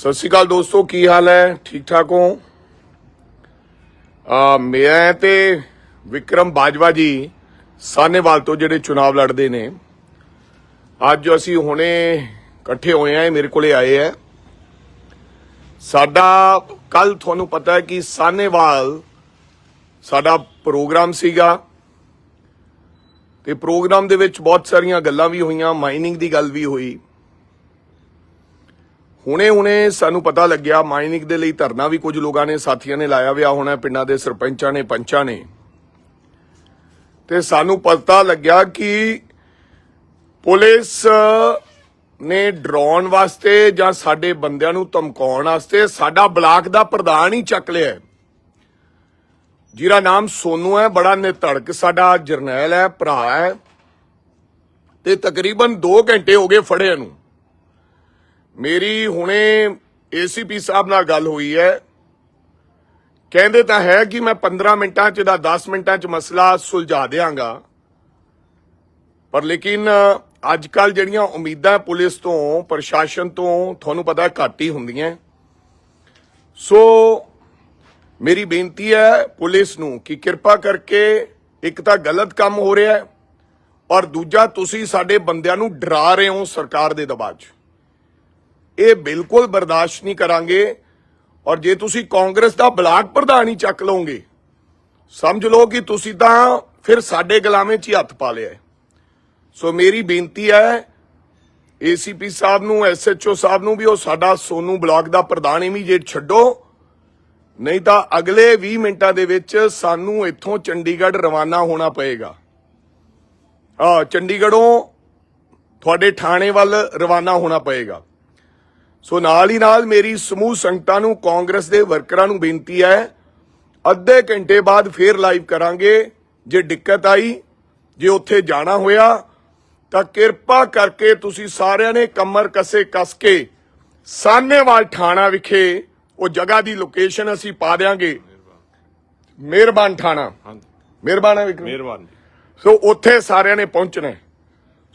ਸਤਿ ਸ਼੍ਰੀ ਅਕਾਲ ਦੋਸਤੋ, ਕੀ ਹਾਲ ਹੈ? ਠੀਕ ਠਾਕ ਹੋ? ਆ, ਮੈਂ ਤੇ ਵਿਕਰਮ ਬਾਜਵਾ ਜੀ ਸਾਨੇਵਾਲ ਤੋਂ ਜਿਹੜੇ ਚੁਣਾਵ ਲੜਦੇ ਨੇ। ਅੱਜ ਅਸੀਂ ਹੁਣੇ ਇਕੱਠੇ ਹੋਏ ਆ ਮੇਰੇ ਕੋਲੇ ਆਏ ਆ ਸਾਡਾ ਕੱਲ ਤੁਹਾਨੂੰ ਪਤਾ ਹੈ ਕਿ ਸਾਨੇਵਾਲ ਸਾਡਾ ਪ੍ਰੋਗਰਾਮ ਸੀਗਾ। ਤੇ ਪ੍ਰੋਗਰਾਮ ਦੇ ਵਿੱਚ ਬਹੁਤ ਸਾਰੀਆਂ ਗੱਲਾਂ ਵੀ ਹੋਈਆਂ, ਮਾਈਨਿੰਗ ਦੀ ਗੱਲ ਵੀ ਹੋਈ। ਹੁਣੇ-ਹੁਣੇ ਸਾਨੂੰ ਪਤਾ ਲੱਗਿਆ, ਮਾਈਨਿੰਗ ਦੇ ਲਈ ਧਰਨਾ ਵੀ ਕੁਝ ਲੋਕਾਂ ਨੇ, ਸਾਥੀਆਂ ਨੇ ਲਾਇਆ ਹੋਇਆ ਹੋਣਾ, ਪਿੰਡਾਂ ਦੇ ਸਰਪੰਚਾਂ ਨੇ, ਪੰਚਾਂ ਨੇ। ਤੇ ਸਾਨੂੰ ਪਤਾ ਲੱਗਿਆ ਕਿ ਪੁਲਿਸ ਨੇ ਡਰਾਉਣ ਵਾਸਤੇ ਜਾਂ ਸਾਡੇ ਬੰਦਿਆਂ ਨੂੰ ਧਮਕਾਉਣ ਵਾਸਤੇ ਸਾਡਾ ਬਲਾਕ ਦਾ ਪ੍ਰਧਾਨ ਹੀ ਚੱਕ ਲਿਆ ਜਿਹਦਾ ਨਾਮ ਸੋਨੂ ਹੈ, ਬੜਾ ਨਿਧੜਕ ਸਾਡਾ ਜਰਨੈਲ ਹੈ, ਭਰਾ ਹੈ। ਤੇ ਤਕਰੀਬਨ 2 ਘੰਟੇ ਹੋ ਗਏ ਫੜਿਆ ਨੂੰ। ਮੇਰੀ ਹੁਣੇ ਏਸੀਪੀ ਸਾਹਿਬ ਨਾਲ ਗੱਲ ਹੋਈ ਹੈ। ਕਹਿੰਦੇ ਤਾਂ ਹੈ ਕਿ ਮੈਂ 15 ਮਿੰਟਾਂ ਚ ਦਾ 10 ਮਿੰਟਾਂ ਚ ਮਸਲਾ ਸੁਲਝਾ ਦਿਆਂਗਾ। ਪਰ ਲੇਕਿਨ ਅੱਜ ਕੱਲ ਜਿਹੜੀਆਂ ਉਮੀਦਾਂ ਪੁਲਿਸ ਤੋਂ, ਪ੍ਰਸ਼ਾਸਨ ਤੋਂ ਤੁਹਾਨੂੰ ਪਤਾ ਘੱਟ ਹੀ ਹੁੰਦੀਆਂ। ਸੋ ਮੇਰੀ ਬੇਨਤੀ ਹੈ ਪੁਲਿਸ ਨੂੰ ਕਿ ਕਿਰਪਾ ਕਰਕੇ ਇੱਕ ਤਾਂ ਗਲਤ ਕੰਮ ਹੋ ਰਿਹਾ ਹੈ ਔਰ ਦੂਜਾ ਤੁਸੀਂ ਸਾਡੇ ਬੰਦਿਆਂ ਨੂੰ ਡਰਾ ਰਹੇ ਹੋ ਸਰਕਾਰ ਦੇ ਦਬਾਅ 'ਚ। ਇਹ ਬਿਲਕੁਲ ਬਰਦਾਸ਼ਤ ਨਹੀਂ ਕਰਾਂਗੇ। ਔਰ ਜੇ ਤੁਸੀਂ ਕਾਂਗਰਸ ਦਾ ਬਲਾਕ ਪ੍ਰਧਾਨ ਹੀ ਚੱਕ ਲਓਗੇ, ਸਮਝ ਲਓ ਕਿ ਤੁਸੀਂ ਤਾਂ ਫਿਰ ਸਾਡੇ ਗੁਲਾਮੇ 'ਚ ਹੀ ਹੱਥ ਪਾ ਲਿਆ ਸੋ ਮੇਰੀ ਬੇਨਤੀ ਹੈ, ਏਸੀਪੀ ਸਾਹਿਬ ਨੂੰ, ਐਸਐਚਓ ਸਾਹਿਬ ਨੂੰ ਵੀ ਉਹ ਸਾਡਾ ਸੋਨੂ ਬਲਾਕ ਦਾ ਪ੍ਰਧਾਨ ਇਮੀਡੀਏਟ ਛੱਡੋ। ਨਹੀਂ ਤਾਂ ਅਗਲੇ 20 ਮਿੰਟਾਂ ਦੇ ਵਿੱਚ ਸਾਨੂੰ ਇੱਥੋਂ ਚੰਡੀਗੜ੍ਹ ਰਵਾਨਾ ਹੋਣਾ ਪਏਗਾ। ਆ ਚੰਡੀਗੜ੍ਹੋਂ ਤੁਹਾਡੇ ਥਾਣੇ ਵੱਲ ਰਵਾਨਾ ਹੋਣਾ ਪਏਗਾ। ਸੋ ਨਾਲ ਹੀ ਨਾਲ ਮੇਰੀ ਸਮੂਹ ਸੰਗਤਾਂ ਨੂੰ ਕਾਂਗਰਸ ਦੇ ਵਰਕਰਾਂ ਨੂੰ ਬੇਨਤੀ ਹੈ ਅੱਧੇ ਘੰਟੇ ਬਾਅਦ ਫੇਰ ਲਾਈਵ ਕਰਾਂਗੇ। ਜੇ ਦਿੱਕਤ ਆਈ ਜੇ ਉੱਥੇ ਜਾਣਾ ਹੋਇਆ ਤਾਂ ਕਿਰਪਾ ਕਰਕੇ ਤੁਸੀਂ ਸਾਰਿਆਂ ਨੇ ਕਮਰ ਕਸੇ ਕੱਸ ਕੇ ਸਾਹਨੇਵਾਲ ਥਾਣਾ ਵਿਖੇ ਉਹ ਜਗ੍ਹਾ ਦੀ ਲੋਕੇਸ਼ਨ ਅਸੀਂ ਪਾ ਦਿਆਂਗੇ। ਮਿਹਰਬਾਨ ਥਾਣਾ। ਮਿਹਰਬਾਨ ਹੈ ਵਿਕਰਮ। ਮਿਹਰਬਾਨ ਸੋ ਉੱਥੇ ਸਾਰਿਆਂ ਨੇ ਪਹੁੰਚਣਾ।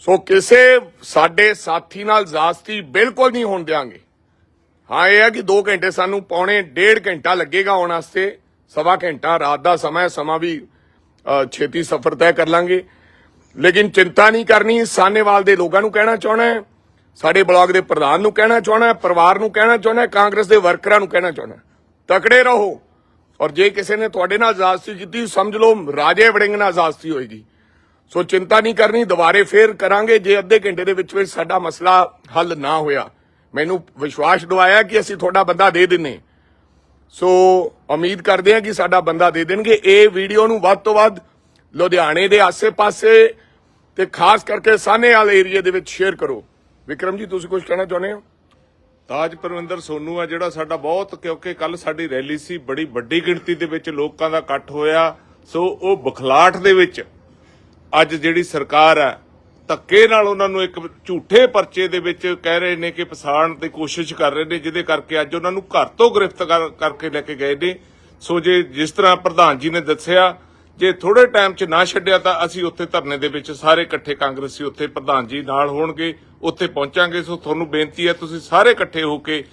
ਸੋ ਕਿਸੇ ਸਾਡੇ ਸਾਥੀ ਨਾਲ ਜ਼ਾਸਤੀ ਬਿਲਕੁਲ ਨਹੀਂ ਹੋਣ ਦਿਆਂਗੇ। ਹਾਂ, ਇਹ ਹੈ ਕਿ 2 ਘੰਟੇ ਸਾਨੂੰ ਪੌਣੇ ਡੇਢ ਘੰਟਾ ਲੱਗੇਗਾ ਆਉਣ ਵਾਸਤੇ। ਸਵਾ ਘੰਟਾ, ਰਾਤ ਦਾ ਸਮਾਂ ਸਮਾਂ ਵੀ ਛੇਤੀ ਸਫ਼ਰ ਤੈਅ ਕਰ ਲਾਂਗੇ। ਲੇਕਿਨ ਚਿੰਤਾ ਨਹੀਂ ਕਰਨੀ ਸਾਨੇਵਾਲ ਦੇ ਲੋਕਾਂ ਨੂੰ ਕਹਿਣਾ ਚਾਹਣਾ ਹੈ, ਸਾਡੇ ਬਲਾਕ ਦੇ ਪ੍ਰਧਾਨ ਨੂੰ ਕਹਿਣਾ ਚਾਹਣਾ ਹੈ, ਪਰਿਵਾਰ ਨੂੰ ਕਹਿਣਾ ਚਾਹਣਾ ਹੈ, ਕਾਂਗਰਸ ਦੇ ਵਰਕਰਾਂ ਨੂੰ ਕਹਿਣਾ ਚਾਹਣਾ ਤਕੜੇ ਰਹੋ, ਔਰ ਜੇ ਕਿਸੇ ਨੇ ਤੁਹਾਡੇ ਨਾਲ ਜ਼ਾਸਤੀ ਕੀਤੀ, ਸਮਝ ਲਓ ਰਾਜੇ ਵੜਿੰਗ ਨਾਲ ਜ਼ਾਸਤੀ ਹੋਏਗੀ। ਸੋ ਚਿੰਤਾ ਨਹੀਂ ਕਰਨੀ, ਦੁਬਾਰੇ ਫੇਰ ਕਰਾਂਗੇ, ਜੇ ਅੱਧੇ ਘੰਟੇ ਦੇ ਵਿੱਚ ਵਿੱਚ ਸਾਡਾ ਮਸਲਾ ਹੱਲ ਨਾ ਹੋਇਆ। ਮੈਨੂੰ ਵਿਸ਼ਵਾਸ ਦਿਵਾਇਆ ਕਿ ਅਸੀਂ ਤੁਹਾਡਾ ਬੰਦਾ ਦੇ ਦਿੰਨੇ। ਸੋ ਉਮੀਦ ਕਰਦੇ ਹਾਂ ਕਿ ਸਾਡਾ ਬੰਦਾ ਦੇ ਦੇਣਗੇ। ਇਹ ਵੀਡੀਓ ਨੂੰ ਵੱਧ ਤੋਂ ਵੱਧ ਲੁਧਿਆਣੇ ਦੇ ਆਸੇ-ਪਾਸੇ ਤੇ ਖਾਸ ਕਰਕੇ ਸਾਹਨੇਵਾਲ ਏਰੀਆ ਦੇ ਵਿੱਚ ਸ਼ੇਅਰ ਕਰੋ। ਵਿਕਰਮ ਜੀ, ਤੁਸੀਂ ਕੁਝ ਕਹਿਣਾ ਚਾਹੁੰਦੇ ਹੋ? ਤਾਜ ਪਰਵਿੰਦਰ ਸੋਨੂ ਆ, ਜਿਹੜਾ ਸਾਡਾ ਬਹੁਤ ਕਿਉਂਕਿ ਕੱਲ ਸਾਡੀ ਰੈਲੀ ਸੀ, ਬੜੀ ਵੱਡੀ ਗਿਣਤੀ ਦੇ ਵਿੱਚ ਲੋਕਾਂ ਦਾ ਇਕੱਠ ਹੋਇਆ। ਸੋ ਉਹ ਬਖਲਾਟ ਦੇ ਵਿੱਚ ਅੱਜ ਜਿਹੜੀ ਸਰਕਾਰ ਹੈ, ਧੱਕੇ ਨਾਲ ਉਹਨਾਂ ਨੂੰ ਇੱਕ ਝੂਠੇ ਪਰਚੇ ਦੇ ਵਿੱਚ ਕਹਿ ਰਹੇ ਨੇ ਕਿ ਫਸਾਉਣ ਦੀ ਕੋਸ਼ਿਸ਼ ਕਰ ਰਹੇ ਨੇ, ਜਿਹਦੇ ਕਰਕੇ ਅੱਜ ਉਹਨਾਂ ਨੂੰ ਘਰ ਤੋਂ ਗ੍ਰਿਫਤਾਰ ਕਰਕੇ ਲੈ ਕੇ ਗਏ ਨੇ। ਸੋ ਜੇ ਜਿਸ ਤਰ੍ਹਾਂ ਪ੍ਰਧਾਨ ਜੀ ਨੇ ਦੱਸਿਆ, ਜੇ ਥੋੜੇ ਟਾਈਮ 'ਚ ਨਾ ਛੱਡਿਆ ਤਾਂ ਅਸੀਂ ਉੱਥੇ ਧਰਨੇ ਦੇ ਵਿੱਚ ਸਾਰੇ ਇਕੱਠੇ ਕਾਂਗਰਸੀ ਉੱਥੇ ਪ੍ਰਧਾਨ ਜੀ ਨਾਲ ਹੋਣਗੇ, ਉੱਥੇ ਪਹੁੰਚਾਂਗੇ। ਸੋ ਤੁਹਾਨੂੰ ਬੇਨਤੀ ਹੈ, ਤੁਸੀਂ ਸਾਰੇ ਇਕੱਠੇ ਹੋ ਕੇ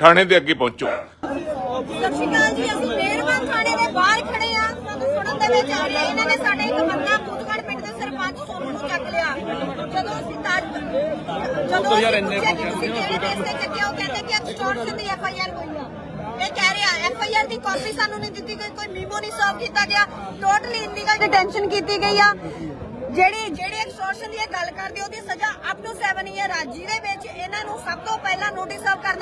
ਥਾਣੇ ਦੇ ਅੱਗੇ ਪਹੁੰਚੋ। ਸਤਿ ਸ਼੍ਰੀ ਅਕਾਲ ਜੀ, ਅਸੀਂ ਮਿਹਰਬਾਨ ਥਾਣੇ ਦੇ ਬਾਹਰ ਖੜੇ ਆ ਸਾਨੂੰ ਸੁਣਨ ਦੇ ਵਿੱਚ ਆ ਰਿਹਾ ਇਹਨਾਂ ਨੇ, ਸਾਡੇ ਇੱਕ ਬੰਦਾ ਬੂਦਗੜ ਪਿੰਡ ਦੇ ਸਰਪੰਚ ਸੋਨੂ ਨੂੰ ਚੱਕ ਲਿਆ ਜਦੋਂ ਅਸੀਂ ਤਾਜ ਜਦੋਂ ਅਸੀਂ ਪੁੱਛਿਆ ਕਿ ਤੁਸੀਂ ਕਿਹੜੇ ਕੇਸ ਤੇ ਚੱਕਿਆ ਉਹ ਕਹਿੰਦੇ ਕਿ ਐਕਸਟੋਰਸ਼ਨ ਦੀ ਐਫ ਆਈ ਆਰ ਹੋਈ ਆ? ਇਹ ਕਹਿ ਰਿਹਾ ਐਫ ਆਈ ਆਰ ਦੀ ਕਾਪੀ ਸਾਨੂੰ ਨਹੀਂ ਦਿੱਤੀ ਗਈ ਕੋਈ ਮੀਮੋ ਨਹੀਂ ਸਰਵ ਕੀਤਾ ਗਿਆ ਟੋਟਲੀ ਇਲੀਗਲ ਡਿਟੈਂਸ਼ਨ ਕੀਤੀ ਗਈ ਆ। ਜਿਹੜੀ ਜਿਹੜੀ ਐਕਸਟੋਰਸ਼ਨ ਦੀ ਇਹ ਗੱਲ ਕਰਦੇ ਉਹਦੀ ਸਜ਼ਾ ਅਪ ਟੂ 7 ਇਅਰ ਆ। ਜਿਹਦੇ ਵਿੱਚ ਇਹਨਾਂ ਨੂੰ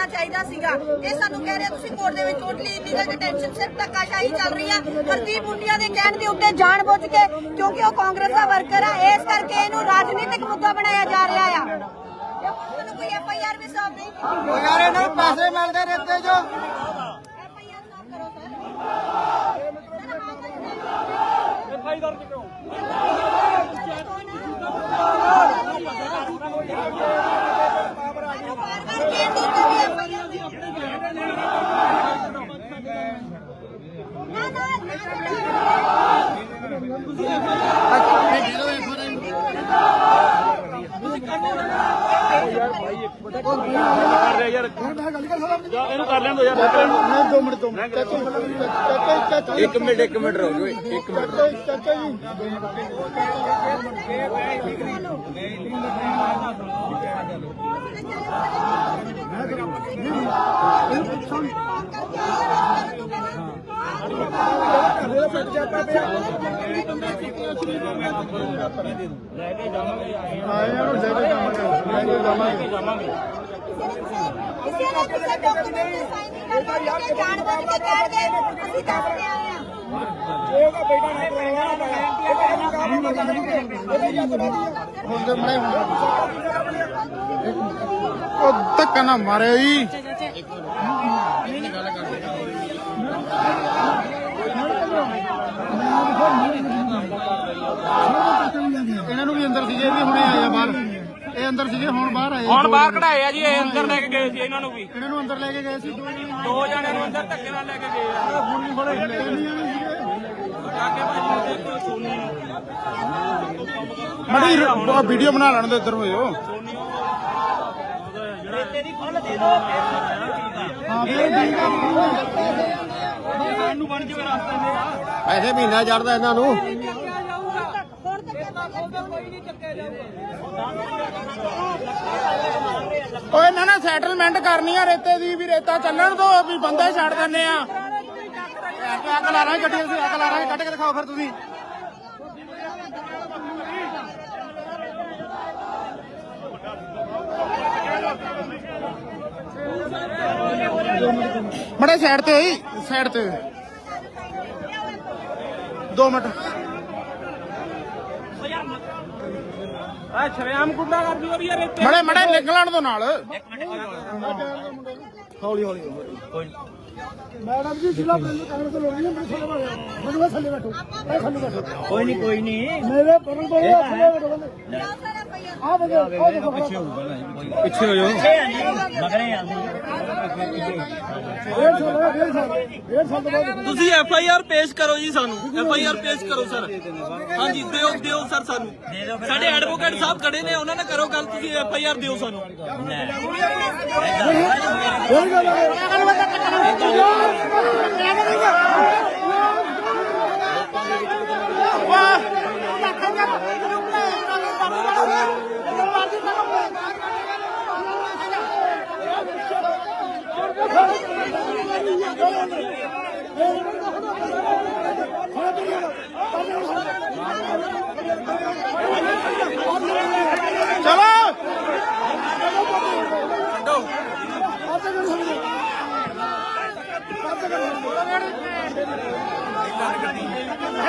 ਕਰਨਾ ਚਾਹੀਦਾ ਸੀਗਾ। ਇਹ ਸਾਨੂੰ ਕਹਿ ਰਿਹਾ ਤੁਸੀਂ ਕੋਰਟ ਦੇ ਵਿੱਚ ਟੋਟਲੀ ਇਲੀਗਲ ਡਿਟੈਂਸ਼ਨ ਸਿਰਫ ਧੱਕਾਸ਼ਾਹੀ ਚੱਲ ਰਹੀ ਆ। ਹਰਦੀਪ ਮੁੰਡਿਆ ਦੇ ਕਹਿਣ ਦੇ ਉੱਤੇ ਜਾਣ ਬੁੱਝ ਕੇ ਕਿਉਂਕਿ ਉਹ ਕਾਂਗਰਸ ਦਾ ਵਰਕਰ ਆ ਇਸ ਕਰਕੇ ਇਹਨੂੰ ਰਾਜਨੀਤਿਕ ਮੁੱਦਾ ਬਣਾਇਆ ਜਾ ਰਿਹਾ ਆ। ਤੁਹਾਨੂੰ ਕੋਈ ਐਫ ਆਈ ਆਰ ਵੀ ਸਰਵ ਨਹੀਂ ਕੀਤੀ? ਉਹ ਯਾਰ ਇਹਨਾਂ ਨੂੰ ਪੈਸੇ ਮਿਲਦੇ ਨੇ ਇੱਥੇ ਜੋ। ਐਫ ਆਈ ਆਰ ਸਰਵ ਕਰੋ ਸਰ ਐਫ ਆਈ ਆਰ ਕਿਉਂ ਬਾਰ-ਬਾਰ ਕਹਿਣ ਦੇ ਉੱਤੇ ਵੀ ਐਫ ਆਈ ਆਰ ਨਾ ਨਾ ਨਾ ਯਾਰ ਯਾਰ ਜਾ ਇਹਨੂੰ ਕਰ ਲੈਣ ਦੋ ਯਾਰ ਮੈਂ 2 ਮਿੰਟ 2 ਮਿੰਟ ਚਾਚਾ ਜੀ ਚਾਚਾ ਜੀ ਚਾਚਾ ਜੀ ਇੱਕ ਮਿੰਟ ਇੱਕ ਮਿੰਟ ਰੁਕ ਜਾਓ ਇੱਕ ਮਿੰਟ ਚਾਚਾ ਜੀ ਚਾਚਾ ਜੀ ਆਏ ਆ ਲੈ ਕੇ ਜਾਵਾਂਗੇ ਲੈ ਕੇ ਜਾਵਾਂਗੇ ਕਿਸੇ ਨੇ ਕਿਸੇ ਡਾਕੂਮੈਂਟ ਤੇ ਸਾਈਨ ਨਹੀਂ ਕਰਨਾ ਕਿ ਜਾਣ ਕੇ ਕਹਿ ਦੇ ਅਸੀਂ ਦੱਸ ਕੇ ਆਏ ਆ ਹੁਣ ਤੇ ਮੈਂ ਉਹ ਧੱਕਾ ਨਾ ਮਾਰਿਆ ਜੀ। ਇਹਨਾਂ ਨੂੰ ਵੀ ਅੰਦਰ ਸੀਗੇ ਇਹ ਵੀ ਹੁਣੇ ਆਏ ਆ ਬਾਹਰ। ਇਹ ਅੰਦਰ ਸੀਗੇ ਹੁਣ ਬਾਹਰ ਆਏ ਹੁਣ ਬਾਹਰ ਕਢਾਏ ਆ ਜੀ ਇਹ ਅੰਦਰ ਲੈ ਕੇ ਗਏ ਸੀ ਇਹਨਾਂ ਨੂੰ ਵੀ। ਇਹਨਾਂ ਨੂੰ ਅੰਦਰ ਲੈ ਕੇ ਗਏ ਸੀ। ਦੋ ਜਣੇ ਦੋ ਜਣਿਆਂ ਨੂੰ ਅੰਦਰ ਧੱਕੇ ਨਾਲ ਲੈ ਕੇ ਗਏ ਆ। ਹੁਣ ਵੀ ਬੜੇ ਮੜੀ ਵੀਡੀਓ ਬਣਾ ਲੈਣ ਦੇ ਇੱਧਰ ਹੋਇਓ। ਹਾਂ ਵੀ ਠੀਕ ਆ। ਸਾਨੂੰ ਬਣ ਜਿਵੇਂ ਰਸਤੇ ਨੇ ਪੈਸੇ ਮਹੀਨਾ ਚੜਦਾ ਇਹਨਾਂ ਨੂੰ। ਕੋਈ ਨਹੀਂ ਚੱਕਿਆ ਓਏ ਨਾ ਨਾ ਸੈਟਲਮੈਂਟ ਕਰਨੀ ਆ ਰੇਤੇ ਦੀ, ਵੀ ਰੇਤਾ ਚੱਲਣ ਦੋ, ਵੀ ਬੰਦੇ ਛੱਡ ਦਿੰਨੇ ਆ। ਅੱਗ ਲਾ ਰਾਂ ਗੱਡੀ ਅਸੀਂ, ਅੱਗ ਲਾ ਰਾਂ ਕੱਢ ਕੇ ਦਿਖਾਓ ਫਿਰ ਤੁਸੀਂ। ਮੜੇ ਸਾਈਡ ਤੇ ਹੋਈ ਸਾਈਡ ਤੇ। 2 ਮਿੰਟ। ਆ ਸ਼ਰਿਆਮ ਗੁੱਡਾ ਕਰਦੀ ਹੋ ਰਹੀ ਯਾਰ ਇੱਥੇ ਮੜੇ ਮੜੇ ਨਿਕਲਣ ਦੋ ਨਾਲ। ਹੌਲੀ ਹੌਲੀ ਮੈਡਮ ਜੀ ਜ਼ਿਲ੍ਹਾ ਪ੍ਰਬੰਧਕ ਕਾਂਗਰਸ ਤੋਂ ਲੋੜ ਨਹੀਂ ਮੇਰੇ ਥੱਲੇ ਬੈਠੋ ਮੈਨੂੰ ਥੱਲੇ ਬੈਠੋ। ਮੈਂ ਥੱਲੇ ਬੈਠੋ ਕੋਈ ਨਹੀਂ ਕੋਈ ਨਹੀਂ ਮੇਰੇ ਪਰਨ ਤੋਂ ਥੱਲੇ ਬੈਠੋ ਆ ਆ ਦੇਖੋ ਪਿੱਛੇ ਹੋ ਪਿੱਛੇ ਹੋ ਜਾਓ ਤੁਸੀਂ ਐਫ ਆਈ ਆਰ ਪੇਸ਼ ਕਰੋ ਜੀ ਸਾਨੂੰ। ਐਫ ਆਈ ਆਰ ਪੇਸ਼ ਕਰੋ ਸਰ। ਹਾਂਜੀ ਦਿਓ ਦਿਓ ਸਰ ਸਾਨੂੰ। ਸਾਡੇ ਐਡਵੋਕੇਟ ਸਾਹਿਬ ਖੜੇ ਨੇ ਉਹਨਾਂ ਨਾਲ ਕਰੋ ਗੱਲ ਤੁਸੀਂ ਐਫ ਆਈ ਆਰ ਦਿਓ ਸਾਨੂੰ।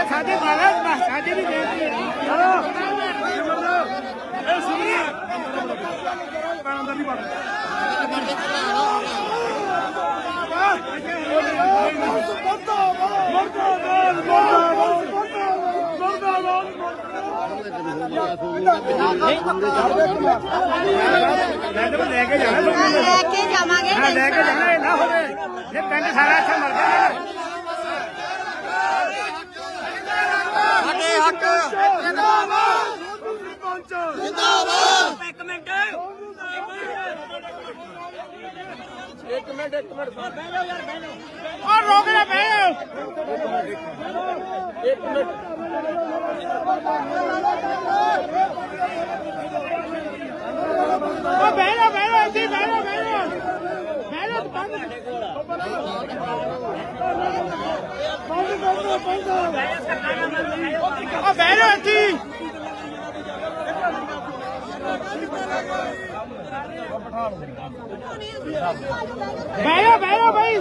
ਸਾਡੇ ਬਾਗਾ ਸਾਡੇ ਵੀ ਦੇ ਚਲੋ ਇਹ ਸੁਣੀ ਅੰਦਰ ਲੈ ਕੇ ਜਾਣਾ ਲੈ ਕੇ ਜਾਵਾਂਗੇ ਲੈ ਕੇ ਜਾਣਾ ਇਹ ਨਾ ਹੋਵੇ ਇਹ ਪਿੰਡ ਸਾਰਾ ਇੱਥੇ ਮਰ ਜਾਣਾ ਸਾਡੇ ਹੱਕ ਜਿੰਦਾਬਾਦ ਇੱਕ ਮਿੰਟ ਔਰ ਰੋਕ ਲੈ ਬੈ ਉਹ ਬਹਿ ਜਾ ਬਹਿ ਜਾ ਇੱਥੇ ਬਹਿ ਜਾ ਬਹਿ ਜਾ ਬਹਿ ਜਾ ਬੰਦ ਉਹ ਬਹਿ ਜਾ ਇੱਥੇ ਬਹਿ ਜਾ ਬਹਿ ਜਾ ਭਾਈ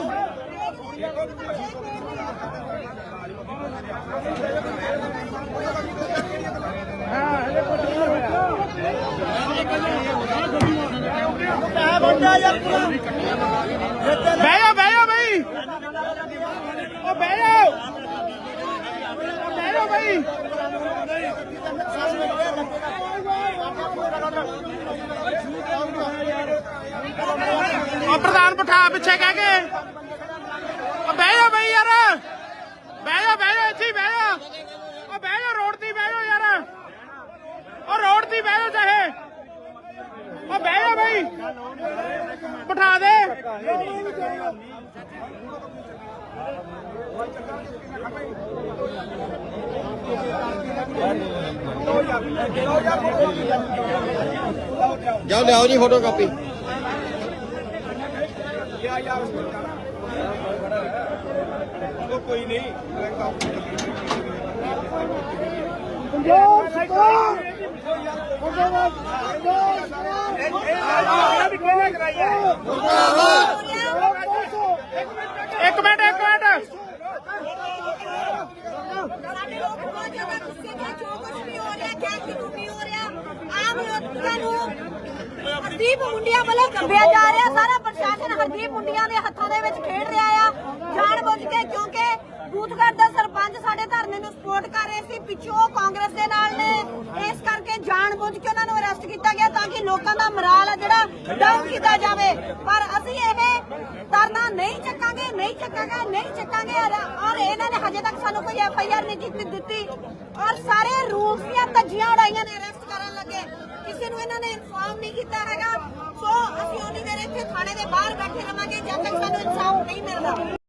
ਬਹਿ ਜਾ ਬਹਿ ਜਾ ਭਾਈ ਉਹ ਬਹਿ ਜਾ ਉਹ ਬਹਿ ਜਾ ਭਾਈ ਉਹ ਪ੍ਰਧਾਨ ਬਿਠਾ ਪਿੱਛੇ ਕਹਿ ਕੇ ਉਹ ਬਹਿ ਜਾ ਬਈ ਯਾਰ ਬਹਿ ਜਾ ਬਹਿ ਜਾ ਇੱਥੇ ਹੀ ਬਹਿ ਜਾ ਉਹ ਬਹਿ ਜਾ ਰੋਡ ਤੇ ਹੀ ਬਹਿ ਜਾ ਯਾਰ ਉਹ ਰੋਡ ਤੇ ਹੀ ਕਾਪੀ ਇੱਕ ਮਿੰਟ ਇੱਕ ਮਿੰਟ। ਸਾਡੇ ਲੋਕ ਬਹੁਤ ਜ਼ਿਆਦਾ ਗੁੱਸੇ ਨੇ ਜੋ ਕੁਝ ਵੀ ਹੋ ਰਿਹਾ ਕਿਆ ਕਿਉਂ ਵੀ ਹੋ ਰਿਹਾ। ਆਮ ਲੋਕਾਂ ਨੂੰ ਹਰਦੀਪ ਮੁੰਡਿਆਂ ਵੱਲੋਂ ਕੰਬਿਆ ਜਾ ਰਿਹਾ ਸਾਰਾ ਪ੍ਰਸ਼ਾਸਨ ਹਰਦੀਪ ਮੁੰਡਿਆਂ ਦੇ ਹੱਥਾਂ ਦੇ ਵਿੱਚ ਖੇਡ ਰਿਹਾ ਆ। ਜਾਣ ਬੁੱਝ ਕੇ ਕਿਉਂਕਿ ਬੂਥਗੜ੍ਹ ਦਾ ਸਰਪੰਚ ਸਾਡੇ ਧਰਨੇ ਨੂੰ ਸਪੋਰਟ ਕਰ ਰਹੇ ਸੀ, ਪਿੱਛੋਂ ਕਾਂਗਰਸ ਦੇ ਨਾਲ ਨੇ। ਇਸ ਕਰਕੇ ਜਾਣ ਬੁੱਝ ਕੇ ਉਹਨਾਂ ਨੂੰ ਅਰੈਸਟ ਕੀਤਾ ਗਿਆ ਤਾਂ ਕਿ ਲੋਕਾਂ ਦਾ ਮਰਾਲ ਆ ਜਿਹੜਾ ਡਾਊਨ ਕੀਤਾ ਜਾਵੇ। ਪਰ ਅਸੀਂ ਇਹ ਧਰਨਾ ਨਹੀਂ ਚੱਕਾਂਗੇ ਨਹੀਂ ਚੱਕਾਂਗੇ ਨਹੀਂ ਚੱਕਾਂਗੇ। ਔਰ ਇਹਨਾਂ ਨੇ ਹਜੇ ਤੱਕ ਸਾਨੂੰ ਕੋਈ ਐਫ ਆਈ ਆਰ ਨਹੀਂ ਕੀਤੀ ਦਿੱਤੀ। ਔਰ ਸਾਰੇ ਰੂਲਸ ਦੀਆਂ ਧੱਜੀਆਂ ਉਡਾਈਆਂ ਨੇ ਅਰੈਸਟ ਕਰਨ ਲੱਗੇ। ਕਿਸੇ ਨੂੰ ਇਹਨਾਂ ਨੇ ਇਨਫਾਰਮ ਨਹੀਂ ਕੀਤਾ ਹੈਗਾ। ਸੋ ਅਸੀਂ ਉਨੀ ਦੇਰ ਇੱਥੇ ਥਾਣੇ ਦੇ ਬਾਹਰ ਬੈਠੇ ਰਵਾਂਗੇ, ਜਦ ਤੱਕ ਸਾਨੂੰ ਇਨਸਾਫ ਨਹੀਂ ਮਿਲਦਾ।